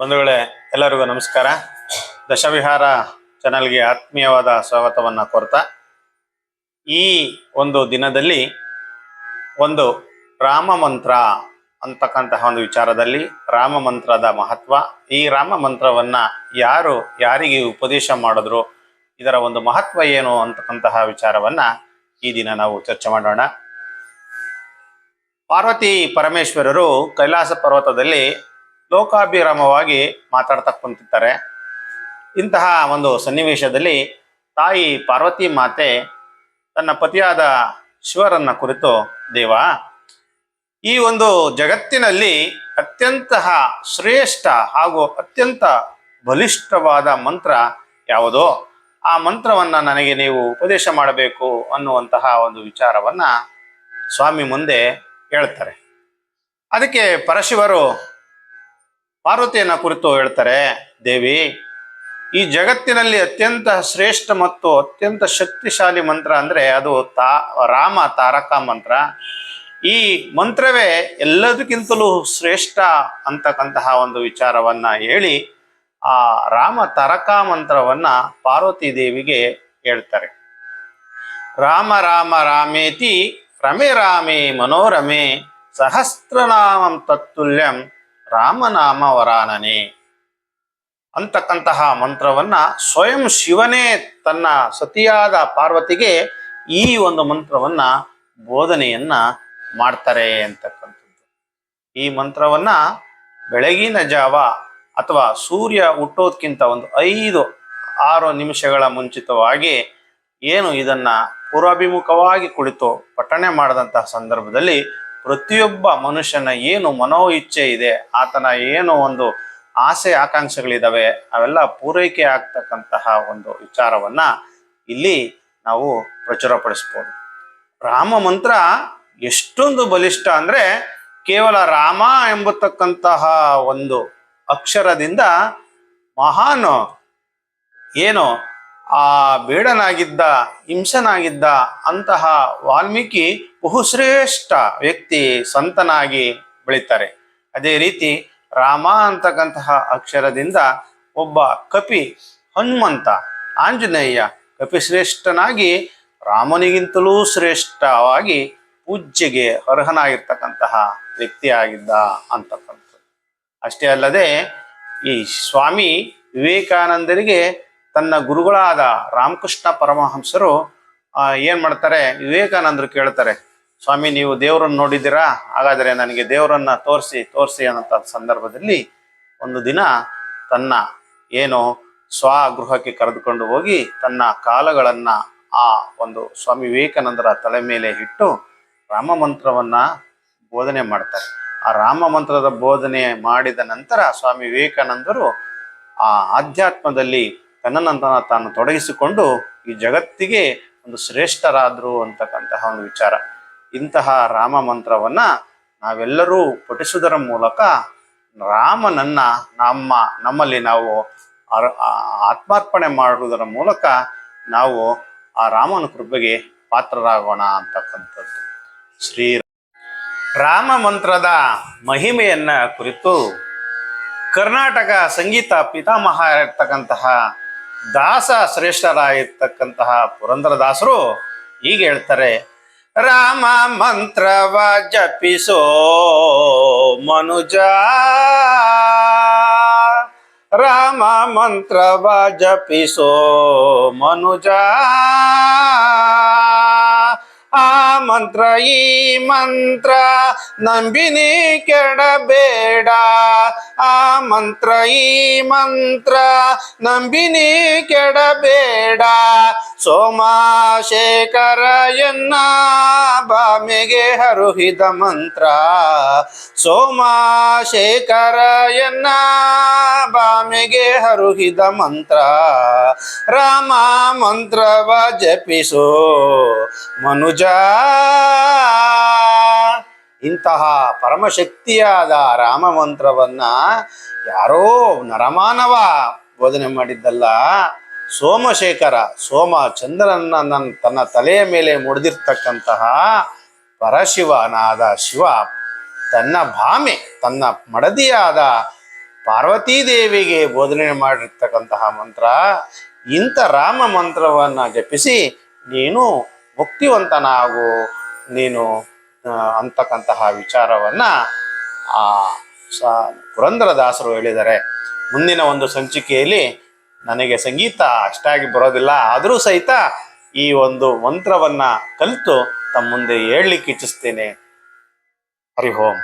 ಬಂಧುಗಳೇ, ಎಲ್ಲರಿಗೂ ನಮಸ್ಕಾರ. ದಶವಿಹಾರ ಚಾನಲ್ಗೆ ಆತ್ಮೀಯವಾದ ಸ್ವಾಗತವನ್ನು ಕೊರ್ತಾ, ಈ ಒಂದು ದಿನದಲ್ಲಿ ಒಂದು ರಾಮ ಮಂತ್ರ ಅಂತಕ್ಕಂತಹ ಒಂದು ವಿಚಾರದಲ್ಲಿ ರಾಮ ಮಂತ್ರದ ಮಹತ್ವ, ಈ ರಾಮ ಮಂತ್ರವನ್ನ ಯಾರು, ಯಾರಿಗೆ ಉಪದೇಶ ಮಾಡಿದ್ರು, ಇದರ ಒಂದು ಮಹತ್ವ ಏನು ಅಂತಕ್ಕಂತಹ ವಿಚಾರವನ್ನ ಈ ದಿನ ನಾವು ಚರ್ಚೆ ಮಾಡೋಣ. ಪಾರ್ವತಿ ಪರಮೇಶ್ವರರು ಕೈಲಾಸ ಪರ್ವತದಲ್ಲಿ ಲೋಕಾಭಿರಾಮವಾಗಿ ಮಾತಾಡ್ತಾ ಕುಂತಿದ್ದಾರೆ ಇಂತಹ ಒಂದು ಸನ್ನಿವೇಶದಲ್ಲಿ ತಾಯಿ ಪಾರ್ವತಿ ಮಾತೆ ತನ್ನ ಪತಿಯಾದ ಶಿವರನ್ನ ಕುರಿತು, ದೇವ, ಈ ಒಂದು ಜಗತ್ತಿನಲ್ಲಿ ಅತ್ಯಂತ ಶ್ರೇಷ್ಠ ಹಾಗೂ ಅತ್ಯಂತ ಬಲಿಷ್ಠವಾದ ಮಂತ್ರ ಯಾವುದೋ? ಆ ಮಂತ್ರವನ್ನ ನನಗೆ ನೀವು ಉಪದೇಶ ಮಾಡಬೇಕು ಅನ್ನುವಂತಹ ಒಂದು ವಿಚಾರವನ್ನ ಸ್ವಾಮಿ ಮುಂದೆ ಹೇಳ್ತಾರೆ. ಅದಕ್ಕೆ ಪರಶಿವರು ಪಾರ್ವತಿಯನ್ನ ಕುರಿತು ಹೇಳ್ತಾರೆ, ದೇವಿ, ಈ ಜಗತ್ತಿನಲ್ಲಿ ಅತ್ಯಂತ ಶ್ರೇಷ್ಠ ಮತ್ತು ಅತ್ಯಂತ ಶಕ್ತಿಶಾಲಿ ಮಂತ್ರ ಅಂದ್ರೆ ಅದು ತಾ, ರಾಮ ತಾರಕ ಮಂತ್ರ. ಈ ಮಂತ್ರವೇ ಎಲ್ಲದಕ್ಕಿಂತಲೂ ಶ್ರೇಷ್ಠ ಅಂತಕ್ಕಂತಹ ಒಂದು ವಿಚಾರವನ್ನ ಹೇಳಿ ಆ ರಾಮ ತಾರಕ ಮಂತ್ರವನ್ನ ಪಾರ್ವತಿ ದೇವಿಗೆ ಹೇಳ್ತಾರೆ. ರಾಮ ರಾಮ ರಾಮೇತಿ ರಮೆ ರಾಮೇ ಮನೋರಮೆ ಸಹಸ್ರನಾಮಂ ತತ್ತುಲ್ಯಂ ರಾಮನಾಮ ವರಾನನೆ ಅಂತಕ್ಕಂತಹ ಮಂತ್ರವನ್ನ ಸ್ವಯಂ ಶಿವನೇ ತನ್ನ ಸತಿಯಾದ ಪಾರ್ವತಿಗೆ ಈ ಒಂದು ಮಂತ್ರವನ್ನ ಬೋಧನೆಯನ್ನ ಮಾಡ್ತಾರೆ ಅಂತಕ್ಕಂಥದ್ದು. ಈ ಮಂತ್ರವನ್ನ ಬೆಳಗಿನ ಜಾವ ಅಥವಾ ಸೂರ್ಯ ಹುಟ್ಟೋದ್ಕಿಂತ ಒಂದು ಐದು, ಆರು ನಿಮಿಷಗಳ ಮುಂಚಿತವಾಗಿ ಏನು ಇದನ್ನ ಪೂರ್ವಾಭಿಮುಖವಾಗಿ ಕುಳಿತು ಪಠಣೆ ಮಾಡಿದಂತಹ ಸಂದರ್ಭದಲ್ಲಿ ಪ್ರತಿಯೊಬ್ಬ ಮನುಷ್ಯನ ಏನು ಮನೋ ಇಚ್ಛೆ ಇದೆ, ಆತನ ಏನು ಒಂದು ಆಸೆ ಆಕಾಂಕ್ಷೆಗಳಿದಾವೆ, ಅವೆಲ್ಲ ಪೂರೈಕೆ ಆಗ್ತಕ್ಕಂತಹ ಒಂದು ವಿಚಾರವನ್ನ ಇಲ್ಲಿ ನಾವು ಪ್ರಚುರಪಡಿಸ್ಬೋದು. ರಾಮ ಮಂತ್ರ ಎಷ್ಟೊಂದು ಬಲಿಷ್ಠ ಅಂದ್ರೆ ಕೇವಲ ರಾಮ ಎಂಬತಕ್ಕಂತಹ ಒಂದು ಅಕ್ಷರದಿಂದ ಮಹಾನ್ ಏನು ಆ ಬೇಡನಾಗಿದ್ದ, ಹಿಂಸನಾಗಿದ್ದ ಅಂತಹ ವಾಲ್ಮೀಕಿ ಬಹುಶ್ರೇಷ್ಠ ವ್ಯಕ್ತಿ ಸಂತನಾಗಿ ಬೆಳೀತಾರೆ. ಅದೇ ರೀತಿ ರಾಮ ಅಂತಕ್ಕಂತಹ ಅಕ್ಷರದಿಂದ ಒಬ್ಬ ಕಪಿ ಹನುಮಂತ ಆಂಜನೇಯ ಕಪಿಶ್ರೇಷ್ಠನಾಗಿ ರಾಮನಿಗಿಂತಲೂ ಶ್ರೇಷ್ಠವಾಗಿ ಪೂಜ್ಯಗೆ ಅರ್ಹನಾಗಿರ್ತಕ್ಕಂತಹ ವ್ಯಕ್ತಿಯಾಗಿದ್ದ ಅಂತಕ್ಕಂಥದ್ದು. ಅಷ್ಟೇ ಅಲ್ಲದೆ ಈ ಸ್ವಾಮಿ ವಿವೇಕಾನಂದರಿಗೆ ತನ್ನ ಗುರುಗಳಾದ ರಾಮಕೃಷ್ಣ ಪರಮಹಂಸರು ಏನ್ ಮಾಡ್ತಾರೆ? ವಿವೇಕಾನಂದರು ಕೇಳ್ತಾರೆ, ಸ್ವಾಮಿ, ನೀವು ದೇವರನ್ನು ನೋಡಿದ್ದೀರಾ? ಹಾಗಾದರೆ ನನಗೆ ದೇವರನ್ನ ತೋರಿಸಿ ತೋರಿಸಿ ಅನ್ನೋ ಸಂದರ್ಭದಲ್ಲಿ ಒಂದು ದಿನ ತನ್ನ ಏನು ಸ್ವಗೃಹಕ್ಕೆ ಕರೆದುಕೊಂಡು ಹೋಗಿ ತನ್ನ ಕಾಲಗಳನ್ನು ಆ ಒಂದು ಸ್ವಾಮಿ ವಿವೇಕಾನಂದರ ತಲೆ ಮೇಲೆ ಇಟ್ಟು ರಾಮ ಮಂತ್ರವನ್ನ ಬೋಧನೆ ಮಾಡ್ತಾರೆ. ಆ ರಾಮ ಮಂತ್ರದ ಬೋಧನೆ ಮಾಡಿದ ನಂತರ ಸ್ವಾಮಿ ವಿವೇಕಾನಂದರು ಆ ಆಧ್ಯಾತ್ಮದಲ್ಲಿ ತನ್ನನ್ನು ತಾನು ತೊಡಗಿಸಿಕೊಂಡು ಈ ಜಗತ್ತಿಗೆ ಒಂದು ಶ್ರೇಷ್ಠರಾದರು ಅಂತಕ್ಕಂತಹ ಒಂದು ವಿಚಾರ. ಇಂತಹ ರಾಮ ಮಂತ್ರವನ್ನ ನಾವೆಲ್ಲರೂ ಪಠಿಸುವುದರ ಮೂಲಕ ರಾಮನನ್ನ ನಮ್ಮ, ನಮ್ಮಲ್ಲಿ ನಾವು ಆತ್ಮಾರ್ಪಣೆ ಮಾಡುವುದರ ಮೂಲಕ ನಾವು ಆ ರಾಮನ ಕೃಪೆಗೆ ಪಾತ್ರರಾಗೋಣ ಅಂತಕ್ಕಂಥದ್ದು. ಶ್ರೀ ರಾಮ ಮಂತ್ರದ ಮಹಿಮೆಯನ್ನ ಕುರಿತು ಕರ್ನಾಟಕ ಸಂಗೀತ ಪಿತಾಮಹ ಇರ್ತಕ್ಕಂತಹ ದಾಸ ಶ್ರೇಷ್ಠರಾಗಿರ್ತಕ್ಕಂತಹ ಪುರಂದರದಾಸರು ಹೀಗೆ ಹೇಳ್ತಾರೆ ರಾಮ ಮಂತ್ರವ ಜಪಿಸೋ ಮನುಜ ರಾಮ ಮಂತ್ರವ ಜಪಿಸೋ ಮನುಜ ಮಂತ್ರ ಈ ಮಂತ್ರ ನಂಬಿನಿ ಕೆಡಬೇಡ. ಆ ಮಂತ್ರ ಈ ಮಂತ್ರ ನಂಬಿನಿ ಕೆಡಬೇಡ. ಸೋಮಶೇಖರ ಎನ್ನ ಬಾಮೆಗೆ ಹರುಹಿದ ಮಂತ್ರ. ಸೋಮಶೇಖರ ಎನ್ನ ಬಾಮೆಗೆ ಹರುಹಿದ ಮಂತ್ರ. ರಾಮ ಮಂತ್ರವ ಜಪಿಸೋ ಮನುಜ. ಇಂತಹ ಪರಮಶಕ್ತಿಯಾದ ರಾಮ ಮಂತ್ರವನ್ನ ಯಾರೋ ನರಮಾನವ ಬೋಧನೆ ಮಾಡಿದ್ದಲ್ಲ. ಸೋಮಶೇಖರ ಸೋಮ ಚಂದ್ರನ ನನ್ನ ತನ್ನ ತಲೆಯ ಮೇಲೆ ಮುಡಿದಿರ್ತಕ್ಕಂತಹ ಪರಶಿವನಾದ ಶಿವ, ತನ್ನ ಭಾಮೆ, ತನ್ನ ಮಡದಿಯಾದ ಪಾರ್ವತೀದೇವಿಗೆ ಬೋಧನೆ ಮಾಡಿರ್ತಕ್ಕಂತಹ ಮಂತ್ರ, ಇಂಥ ರಾಮ ಮಂತ್ರವನ್ನ ಜಪಿಸಿ ನೀನು ಮುಕ್ತಿವಂತನಾಗು, ನೀನು ಅಂತಕ್ಕಂತಹ ವಿಚಾರವನ್ನ ಆ ಸ ಪುರಂದರದಾಸರು ಹೇಳಿದರೆ ಮುಂದಿನ ಒಂದು ಸಂಚಿಕೆಯಲ್ಲಿ ನನಗೆ ಸಂಗೀತ ಅಷ್ಟಾಗಿ ಬರೋದಿಲ್ಲ, ಆದರೂ ಸಹಿತ ಈ ಒಂದು ಮಂತ್ರವನ್ನ ಕಲಿತು ತಮ್ಮ ಮುಂದೆ ಹೇಳಲಿಕ್ಕೆ ಇಚ್ಛಿಸ್ತೇನೆ. ಹರಿ ಓಂ.